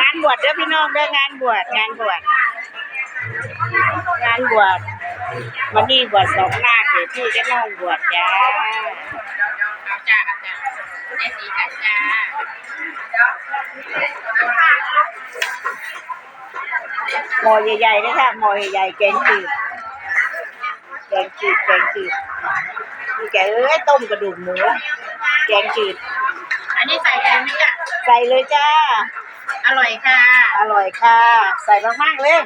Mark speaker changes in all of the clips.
Speaker 1: งานบวชเด้อพี่น้องเด้องานบวชงานบวชงานบวชวันนี้บวชสองนาคเลยพี่ก็น้องบวชจ้า
Speaker 2: เอาจ้าเอาจ้าเจสีกันจ้า
Speaker 1: หมอใหญ่ๆเลยค่ะหมอใหญ่ๆแกงจืดแกงจืดแกงจืดนี่แกเอ้ยต้มกระดูกหมูแกงจืด
Speaker 2: อันนี้ใส่อะไรไหมจ้ะ
Speaker 1: ใส่เลยจ้า
Speaker 2: อร่อยค่ะ
Speaker 1: อร่อยค่ะ ใส่มากๆเลย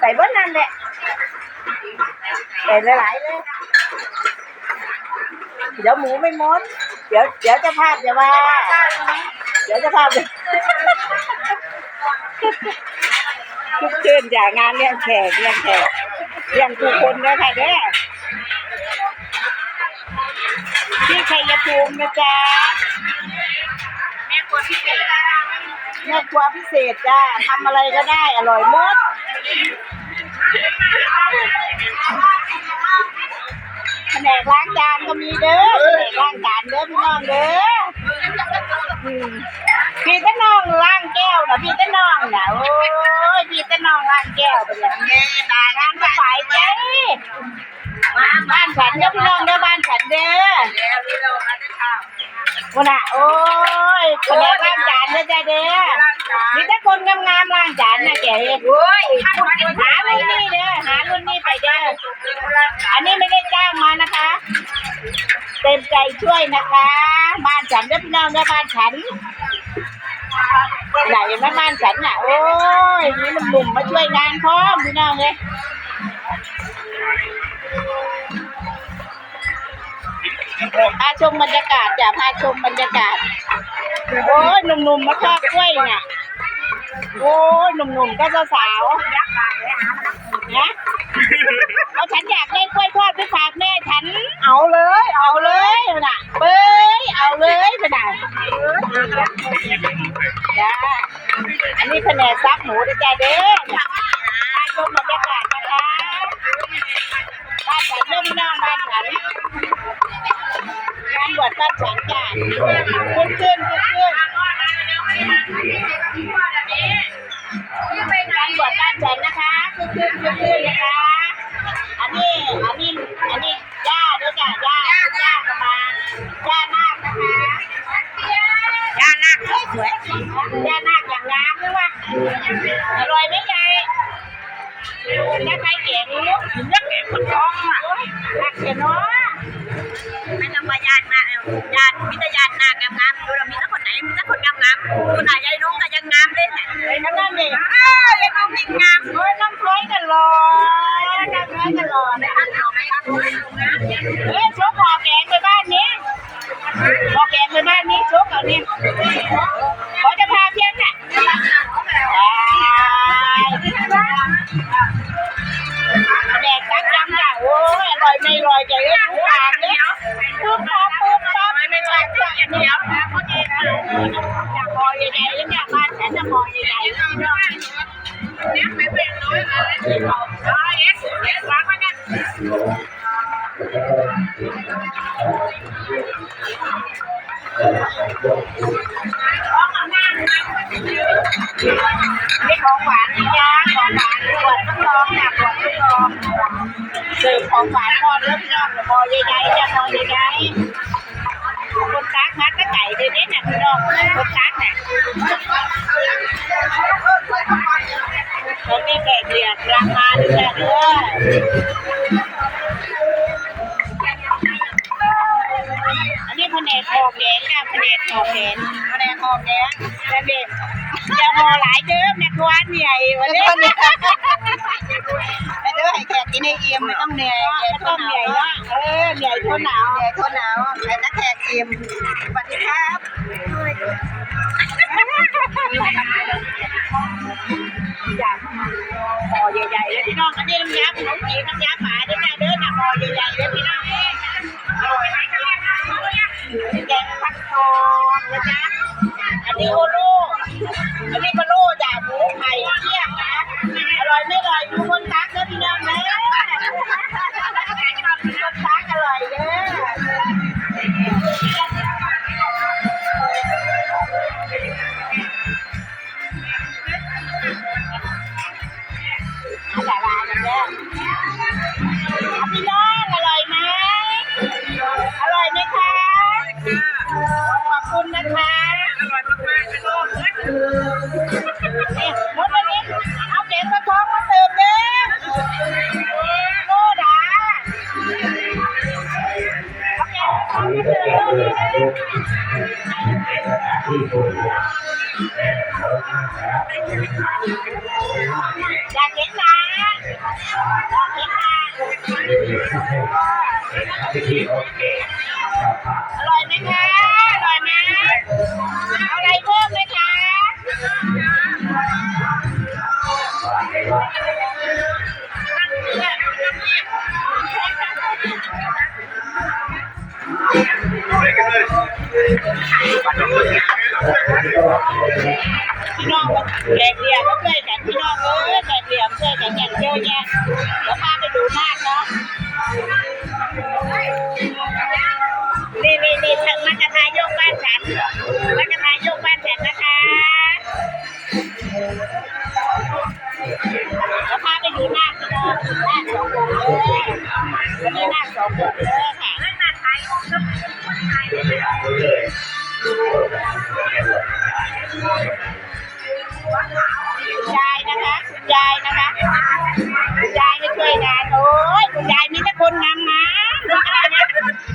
Speaker 1: ใส่เบิ้นั่นแหละ ใส่หลายๆเลย เดี๋ยวหมูไม่หมด เดี๋ยวเดี๋ยวเจะภาพจะว่า เดี๋ยวเจะภาพจะทุกคืนจากงานเลี้ยงแขกเลี้ยงแขกเลี้ยงผู้คนเด้อค่ะเด้อที่ชัยภูมินะจ๊ะ
Speaker 2: แม่ครัว พิเศษ
Speaker 1: แม่ครัวพิเศษจ้าทำอะไรก็ได้อร่อยหมดแผนกล้างจานก็มีเด้อแผนกล้างจานเด้อพี่น้องเด้ออืมพี่ตะน้องล้างแก้วนะพี่ตะน้องนะโอ้ยพี่ตะน้องล้างแก้วเป็นอย่างนี้ตางานสบายใจมาบ้านฉันเด้อพี่น้องเด้อบ้านฉันเด้อ
Speaker 2: แล้วนี่เรามาได้ข้าว
Speaker 1: วันน่ะโอ้ยคนแรกล้างจานเด้อจ้าเด้อมีแต่คนงามๆล้างจานนะแกเอ้ย
Speaker 2: โอ้ยท่านมาดู
Speaker 1: หารุ่นนี้เด้อหารุ่นนี้ไปเด้ออันนี้ไม่ได้จ้างมานะคะ เต็มใจช่วยนะคะ บ้านฉันเด้อพี่น้องเด้อบ้านฉันไหนเห็นไหมบ้านฉันน่ะ โอ้ยมีหนุ่มๆมาช่วยงานพร้อมพี่น้องเลย พาชมบรรยากาศจ้ะพาชมบรรยากาศ โอ้ยหนุ่มๆมาทอดกล้วยเนี่ย โอ้ยหนุ่มๆก็สาวนะเอาฉันอยากได้กล้วยทอดไปฝากแม่ฉัน เอาเลย เอาเลยน่ะเบ้ยเอาเลยน่ะจ้าอันนี้แผนกซับหมูนะจ้าเด้อชมบรรยากาศนะคะบ้านฉันเริ่มน้องบ้านฉันงา วจบ้านฉันจ้าขึ้นขึ้นขึ้นขึ้น อยายนุ่งามโอ้ยน้ำพร้อยกันรอน้ำร้อยกันรอเนี่ย
Speaker 2: เอ้
Speaker 1: ยชกหอแกงไปบ้านนี้หอแกงไปบ้านนี้ชกเอานี่ขอจะพาเพียงน่ะแดกจักจังจ้ะโอ้ยอร่อยไม่อร่อยใจเอ้ยทุกปากเลยปุ๊บปั๊บปุ๊บปั๊บไม่ไม่ไม่จ้ะอย่างเดียวนะพอดีนะอยากหอใหญ่ๆแล้วเนี่ยบ้านฉันจะหอใหญ่ๆ เนาะ
Speaker 2: เนี่ยไม่เป็นน้อยอะไรเอาเอสเอสวางไว้เนี่ย
Speaker 1: นี่ของหวานนี่จ้าของหวานขวดต้องลองนะขวดต้องลองเสิร์ฟของหวานพอแล้วพี่น้องมอใหญ่ๆจ้ะมอใหญ่ๆคนตักมัดตะไก่เดี๋ยวนี้น่ะพี่น้องคนตักน่ะ ตอนนี้แขกเหลียกราคาดีจ้ะเด้ออันนี้แผนกหอแกงจ้ะแผนกหอแกงแผนกหอแกงนั่นเองจะหอหลายเด้อแม่ครัวเหนื่อยวันนี้
Speaker 2: ไม่ได้ให้แขกกินให้อิ่มไม่ต้องเหนื่อย
Speaker 1: ไม่ต้องเหนื่อยเออเหนื่อยทนหนาว
Speaker 2: เหนื่อยทนหนาวให้นักแขกอิ่มสวัสดีครับ
Speaker 1: อยาก พี่น้องอันนี้น้ำยาขนมจีนน้ำยาหมาเด้อจ้าเด้อน่ะหอใหญ่ๆเลยพี่น้องแกงฟักทองนะจ๊ะอันนี้โอโลอันนี้บะโลจ้ะหมูไข่เที่ยงนะอร่อยไม่อร่อยดูคนตักเด้อพี่น้องเด้อคนตักอร่อยเด้อ
Speaker 2: เด็
Speaker 1: กกระท้องมาเติมเด้ออยากเห็นนะอยากเห็นนะอร่อยไหมคะอร่อยไหมเอาอะไรเพิ่มไหมคะ พี่น้องแดดเหลี่ยวก็ช่วยกันพี่น้องเอ้ยแดดเหลี่ยวช่อกันอย่างเยอะแยะเดี๋ยวพาไปดูนาคเนาะนี่นี่นี่ทางมัคคทายกบ้านฉัน คุณยายนะคะคุณยายมาช่วยงานโอ้ยคุณยายมีแต่คนงามงาม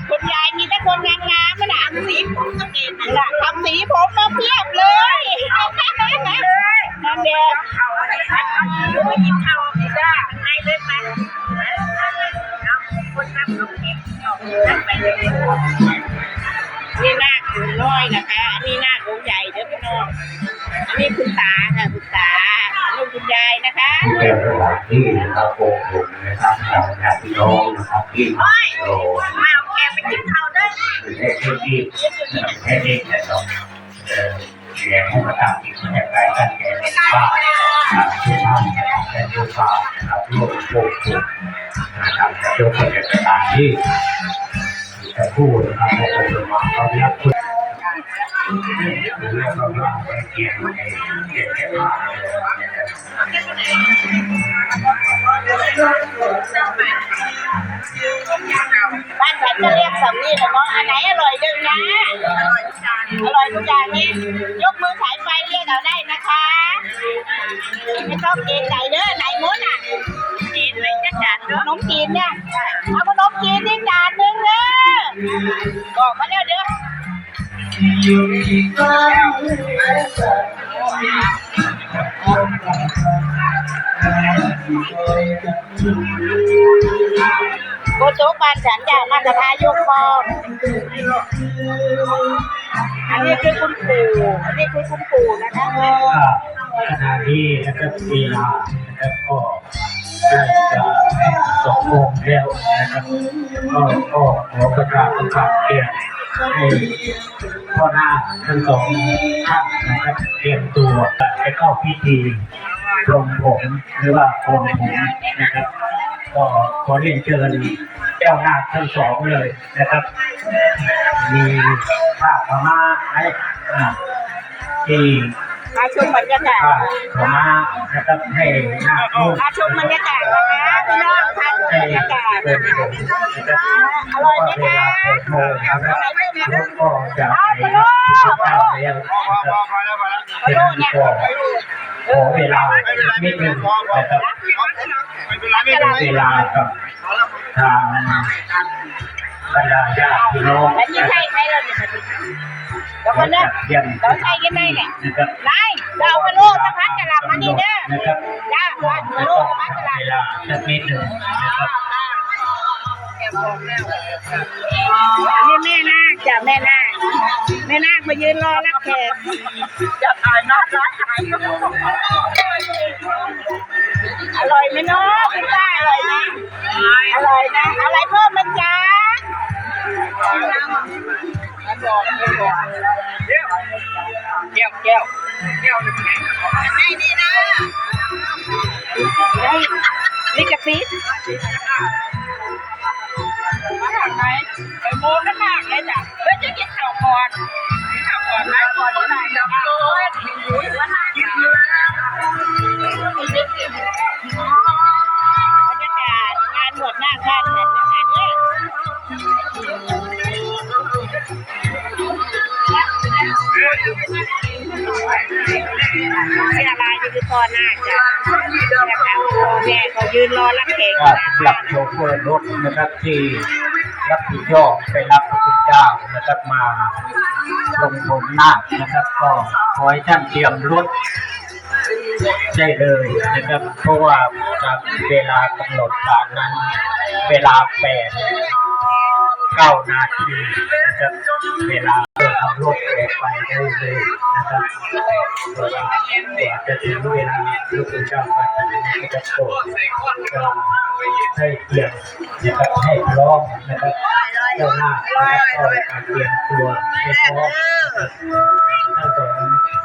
Speaker 1: คุณยายมีแต่คนงามงามนอะ
Speaker 2: สีผมก็เองนะ
Speaker 1: ทำสีผมมาเพียบเลยนั่นเดียว
Speaker 2: เขาอะไรนะรู้ว่ากินข้าวอีกจ้าให้เลยไปเอาคนรับน้องเก็บเอาไปเลย
Speaker 1: นี่น่าคองค์น้อยนะคะ
Speaker 3: ที่เป็นสถานที่นะครับโกงผมนะครับทางญาติพี่น้องนะครับที่โล
Speaker 2: มาเอาแกไปกินข้าวด้วย
Speaker 3: ประเทศที่นะครับแค่นี้นะครับเออเสียงให้ประทับอีกอย่างไรกันแก่ในบ้านนะครับทุกท่านนะครับและทุกานนะครับร่วมโกงผมนะครับจะยกเป็นสถานที่จะพูดนะครับให้คนมาเขาเรียก บบ้านนะครับ
Speaker 1: บ้านฉันก็เรียกสำนีแหละเนาะ อันไหนอร่อยดึงนะ
Speaker 2: อร่อยทุกจาน
Speaker 1: อร่อยทุกอย่างนี่ยกมือขายไฟเรียกเอาได้นะคะ ไม่ต้องเกรงใจเด้อไหนมดอะ
Speaker 2: จีนเลยจะจาน
Speaker 1: ข
Speaker 2: เนาะ
Speaker 1: นมจีนเนี่ย เอาขนมจีนที่จานหนึงเด้อบอกมาแล้วเด้อ โกโจกบานฉันอยากมากระทายกคองอันนี้คือคุณปู่อันนี้คือคุณปู่นะคะ
Speaker 3: ขณะนี้นะครับเวลานะครับก็ใกล้จะสองโมงแล้วนะครับก็ก็ขอประกาศประกาศเตือน ให้พ่อหน้าทั้งสองท่านนะครับเตรียมตัวไปเข้าพิธีปรงผมหรือว่าปรงผมนะครับก็ขอเรียนเชิญเจ้านาทั้งสองเลยนะครับ มีผ้าพม่าให้อ่าที่
Speaker 1: มาชมบรรยากาศ
Speaker 3: ผ้าขาวม้านะครับให้หน้าลูก
Speaker 1: มาชมบรรยากาศนะคะพี่น้องพาชม
Speaker 3: ให้
Speaker 1: บรรยากาศ
Speaker 3: เป็นผมนะครับ
Speaker 1: อร่อยไหม
Speaker 3: เว
Speaker 1: คะ
Speaker 3: ลาแปดโมงนะครับแล้วก็จะไปสุขภาพแล้วนะครับฉะนั้นก็ขอเวลานิดนึงนะครับ
Speaker 4: ไม่เป็นไรไม่เป็นไร
Speaker 3: เวลากับทาง บรรดาญาติพี่น้อง
Speaker 1: อันนี้ใช่ใช่เราเนี่ยเดี๋ยวคนเนี้ย
Speaker 3: เยี่ยม
Speaker 1: เราใช่กันได้เนี่ย
Speaker 3: นะครับ
Speaker 1: นายเราเอากระโลกตะพัดกระหลับมานี่เด้อ
Speaker 3: นะครับ
Speaker 1: จ้าเอากระโลกตะพัดกระหลับ
Speaker 3: เวลาสักนิดหนึ่งนะครับ
Speaker 1: อันนี้แม่นาคจ้ะแม่นาคแม่นาคมายืนรอรับแขก
Speaker 2: จะถ่ายนะร้านถ่าย
Speaker 1: อร่อยไหมเนาะคุณป้าอร่อยไหมอร่อยนะเอาอะไรเพิ่มมันจ้า
Speaker 2: ลา
Speaker 1: ยอยู่าจะนะคะพ่อแม่เขายืนรอรับแขก
Speaker 3: ก็สำหรับโชเฟอร์รถนะครับที่รับผิดชอบไปรับพระคุณเจ้านะครับมาลงผมนาคนะครับ ก็ขอให้ท่านเตรียมรถได้เลยนะครับ เพราะว่าจากเวลากำหนดการนั้น เวลาแปด เก้านาทีนะครับเวลาเปิดเอารถออกไปได้เลยนะครับเวลาจะถึงเวลาพระคุณเจ้ามาก็จะโปรดก็ให้เตรียมนะครับให้พร้อมนะครับเจ้าหน้านะครับก็การเตรียมตัวให้พร้อมตั้งสอง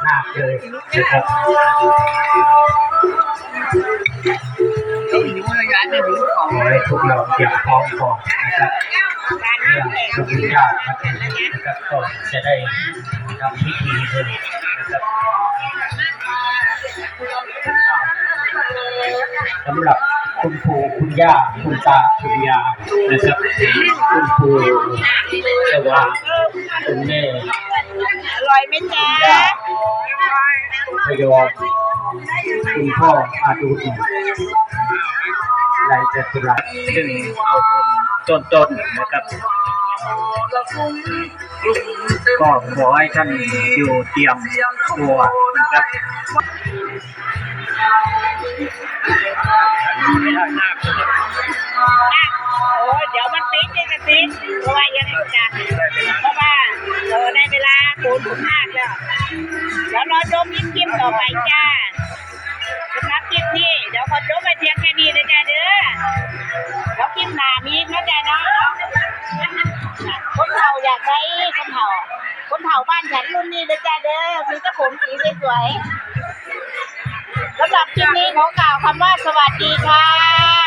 Speaker 3: หน้าเลยนะครับ
Speaker 2: ขอ
Speaker 3: ให้พวกเราเตรียมพร้อมก่อนนะครับ
Speaker 1: การ
Speaker 3: เพื่อ
Speaker 1: รับแขก
Speaker 3: พระพุทธเจ้ามาถึงนะครับก็จะได้ทำพิธีเลยนะครับสำหรับคุณปู่คุณย่าคุณตาคุณยานะครับคุณปู่สว่างคุณแม่
Speaker 1: อร่อยไหมจ๊ะ
Speaker 3: พยอมคุณพ่ออาดูลนายจตุรัสซึ่งเอาต้น ต้นๆนะครับก็ขอให้ท่านอยู่เตรียมตัวนะครับ
Speaker 1: เดี๋ยวมันปิ๊กเองกันปิ๊กเพราะว่ายังไงจ้ะเพราะว่าเออได้เวลาโกนผมนาคแล้วเดี๋ยวรอชมยิ้มยิ้มต่อไปจ้า อจบไปเพียงแค่นี้นะจ๊ะเด้อแล้วคลิปหนามีอีกนะจ๊ะเนาะคนเฒ่าอยากได้คนเฒ่า คนเฒ่าบ้านฉันรุ่นนี้นะจ๊ะเด้อมีกระผมสีสวยๆสำหรับคลิปนี้ขอกล่าวคำว่าสวัสดีค่ะ